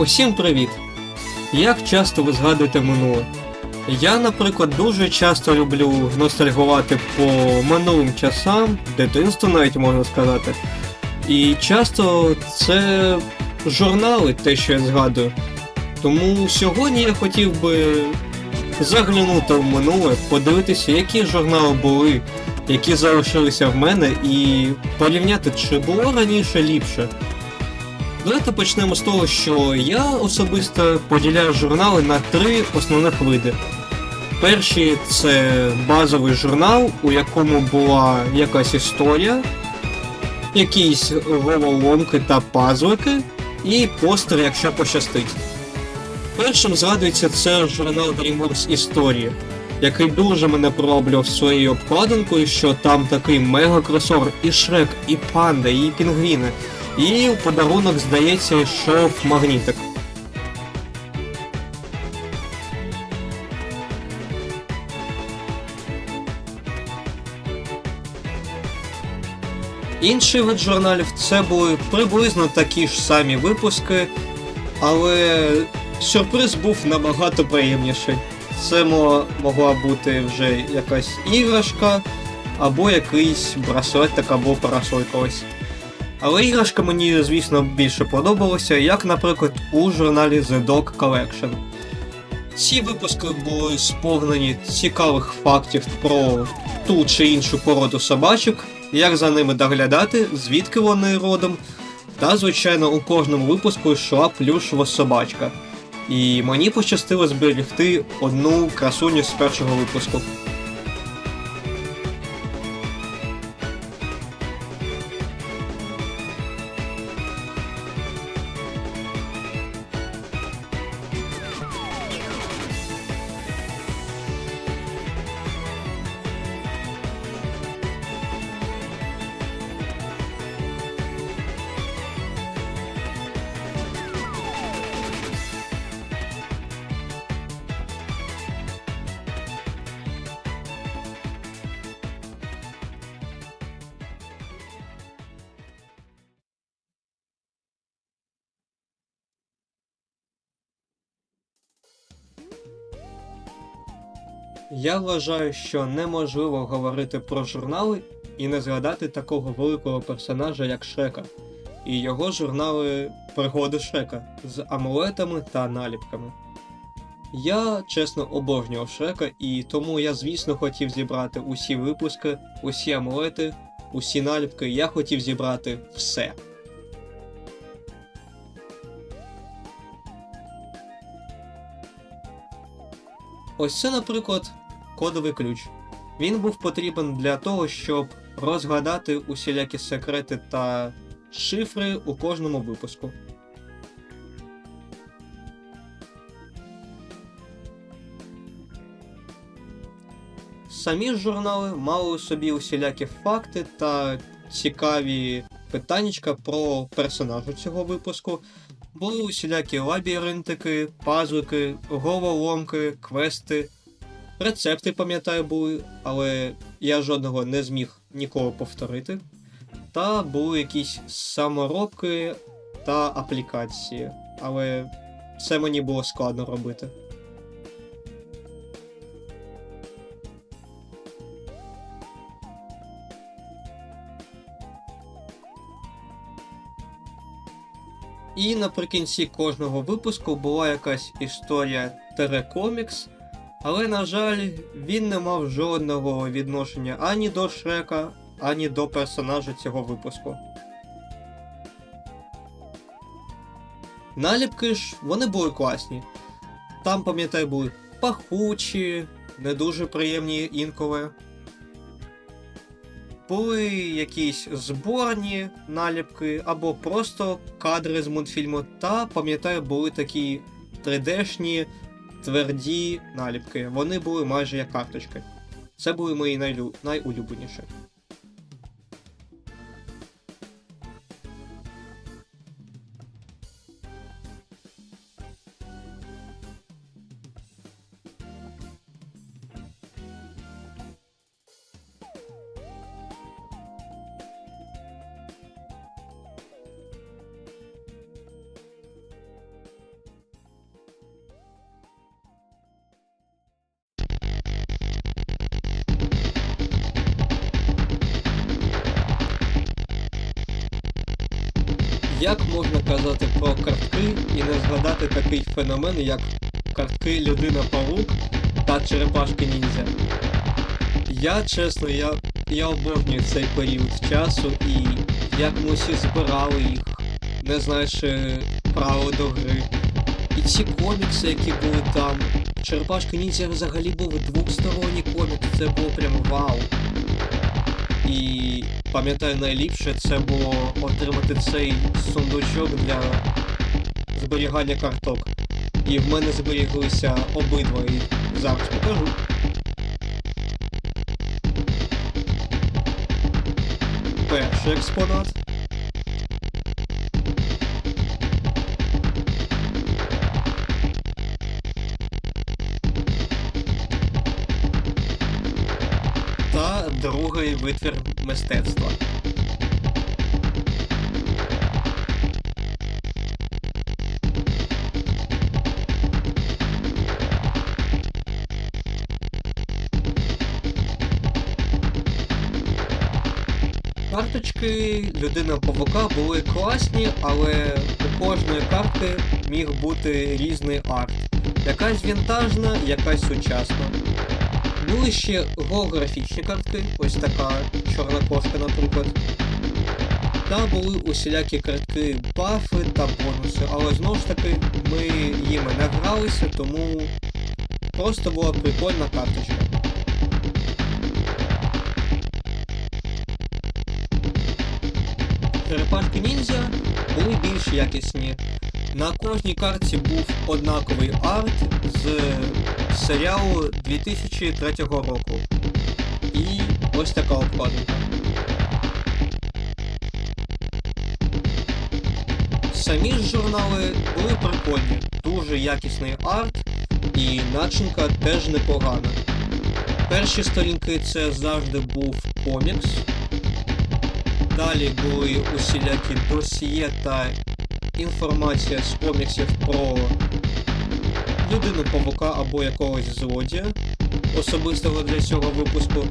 Усім привіт! Як часто ви згадуєте минуле? Я, наприклад, дуже часто люблю ностальгувати по минулим часам, дитинству навіть можна сказати. І часто це журнали, те, що я згадую. Тому сьогодні я хотів би заглянути в минуле, подивитися, які журнали були, які залишилися в мене, і порівняти, чи було раніше ліпше. Давайте почнемо з того, що я особисто поділяю журнали на три основних види. Перші це базовий журнал, у якому була якась історія, якісь головоломки та пазлики, і постер, якщо пощастить. Першим згадується це журнал DreamWorks Історія, який дуже мене пороблював своєю обкладинкою, що там такий мега кросовер, і Шрек, і панда, і пінгвіни. І в подарунок, здається, йшов магнітик. Інший вид журналів це були приблизно такі ж самі випуски, але сюрприз був набагато приємніший. Це могла бути вже якась іграшка, або якийсь браслетик, або парасолька ось. Але іграшка мені, звісно, більше подобалася, як, наприклад, у журналі The Dog Collection. Ці випуски були сповнені цікавих фактів про ту чи іншу породу собачок, як за ними доглядати, звідки вони родом. Та, звичайно, у кожному випуску йшла плюшова собачка. І мені пощастило зберегти одну красуню з першого випуску. Я вважаю, що неможливо говорити про журнали і не згадати такого великого персонажа, як Шрека, і його журнали Пригоди Шрека з амулетами та наліпками. Я чесно обожнював Шрека, і тому я, звісно, хотів зібрати усі випуски, усі амулети, усі наліпки. Я хотів зібрати все. Ось це, наприклад, кодовий ключ. Він був потрібен для того, щоб розгадати усілякі секрети та шифри у кожному випуску. Самі ж журнали мали у собі усілякі факти та цікаві питаннячка про персонажа цього випуску. Були усілякі лабіринтики, пазлики, головоломки, квести. Рецепти, пам'ятаю, були, але я жодного не зміг нікого повторити. Та були якісь саморобки та аплікації, але це мені було складно робити. І наприкінці кожного випуску була якась історія телекомікс, але, на жаль, він не мав жодного відношення ані до Шрека, ані до персонажа цього випуску. Наліпки ж вони були класні. Там, пам'ятаю, були пахучі, не дуже приємні інколи. Були якісь зборні наліпки або просто кадри з мультфільму, та пам'ятаю, були такі 3D-шні тверді наліпки. Вони були майже як карточки. Це були мої найлю... найулюбленіші. Як можна казати про картки і не згадати такий феномен, як картки Людина Павук та Черепашки Ніндзя? Я чесно, я я обожнюю цей період часу і як ми всі збирали їх, не знаючи право до гри. І ці комікси, які були там. Черепашки Ніндзя взагалі був двохсторонній комікс, це було прям вау. І пам'ятаю найліпше це було отримати цей сундучок для зберігання карток. І в мене зберіглися обидва і зараз покажу. Перший експонат. Та другий витвір мистецтва. Карточки людина павука були класні, але у кожної картки міг бути різний арт. Якась вінтажна, якась сучасна. Були ще голографічні картки, ось така чорна кошка, наприклад. Та були усілякі картки бафи та бонуси, але знову ж таки ми їми не гралися, тому просто була прикольна карточка. Черепашки ніндзя були більш якісні. На кожній картці був однаковий арт з серіалу 2003 року. І ось така обкладинка. Самі ж журнали були прикольні, дуже якісний арт і начинка теж непогана. Перші сторінки це завжди був комікс. Далі були усілякі досьє та інформація з коміксів про людину павука або якогось злодія, особистого для цього випуску.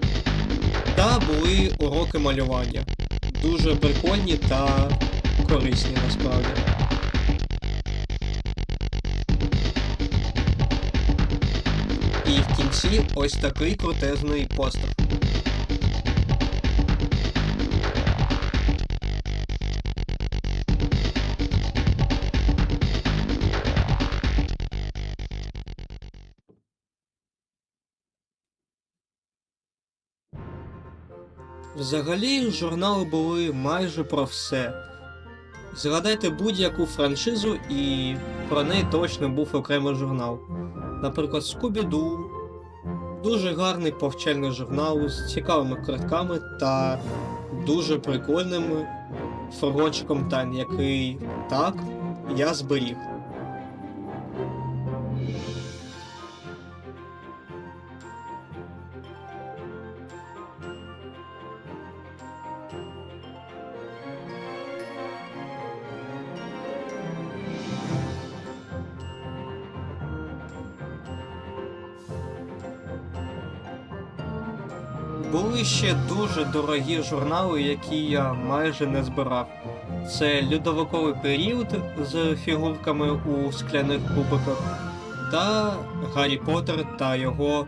Та були уроки малювання. Дуже прикольні та корисні насправді. І в кінці ось такий крутезний постер. Взагалі, журнали були майже про все. Згадайте будь-яку франшизу, і про неї точно був окремий журнал. Наприклад, Скубіду, дуже гарний повчальний журнал з цікавими картками та дуже прикольним фургончиком Тань, який так я зберіг. Були ще дуже дорогі журнали, які я майже не збирав. Це льодовиковий період з фігурками у скляних кубиках, та Гаррі Поттер та його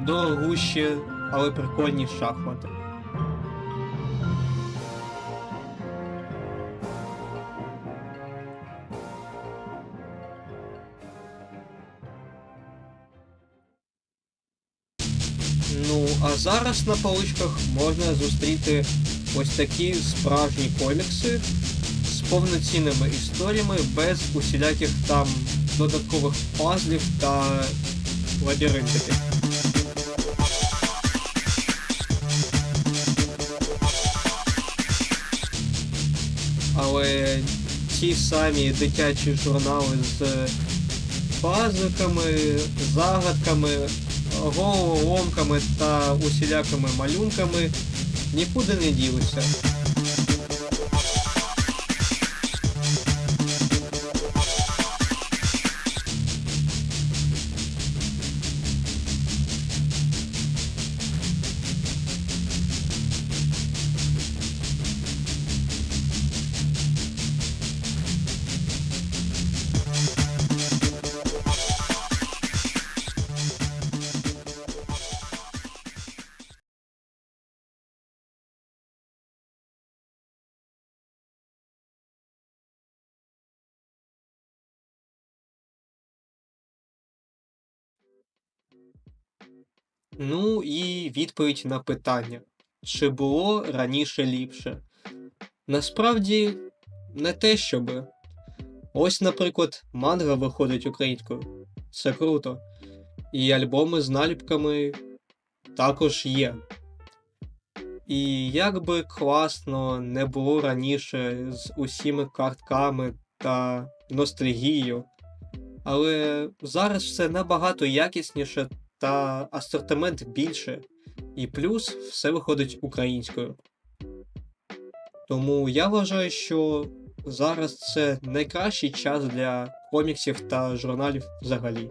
дорогущі, але прикольні шахмати. А зараз на поличках можна зустріти ось такі справжні комікси з повноцінними історіями без усіляких там додаткових пазлів та лабіринтиків. Але ті самі дитячі журнали з пазиками, загадками, головоломками та усілякими малюнками нікуди не ділися. Ну і відповідь на питання, чи було раніше ліпше? Насправді, не те щоби. Ось, наприклад, манга виходить українською. Це круто. І альбоми з наліпками також є. І як би класно не було раніше з усіми картками та ностальгією, але зараз все набагато якісніше та асортимент більше, і плюс все виходить українською. Тому я вважаю, що зараз це найкращий час для коміксів та журналів взагалі.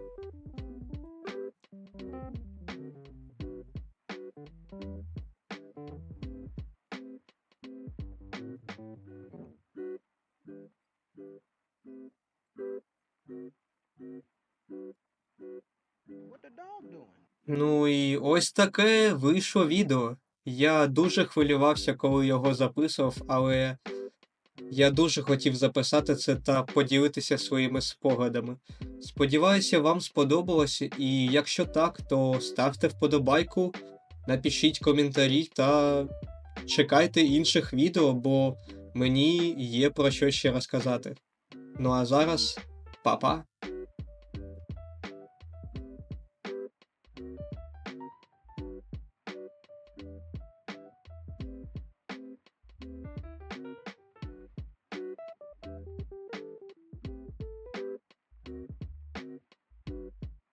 Ну і ось таке вийшло відео. Я дуже хвилювався, коли його записував, але я дуже хотів записати це та поділитися своїми спогадами. Сподіваюся, вам сподобалося, і якщо так, то ставте вподобайку, напишіть коментарі та чекайте інших відео, бо мені є про що ще розказати. Ну а зараз, па-па!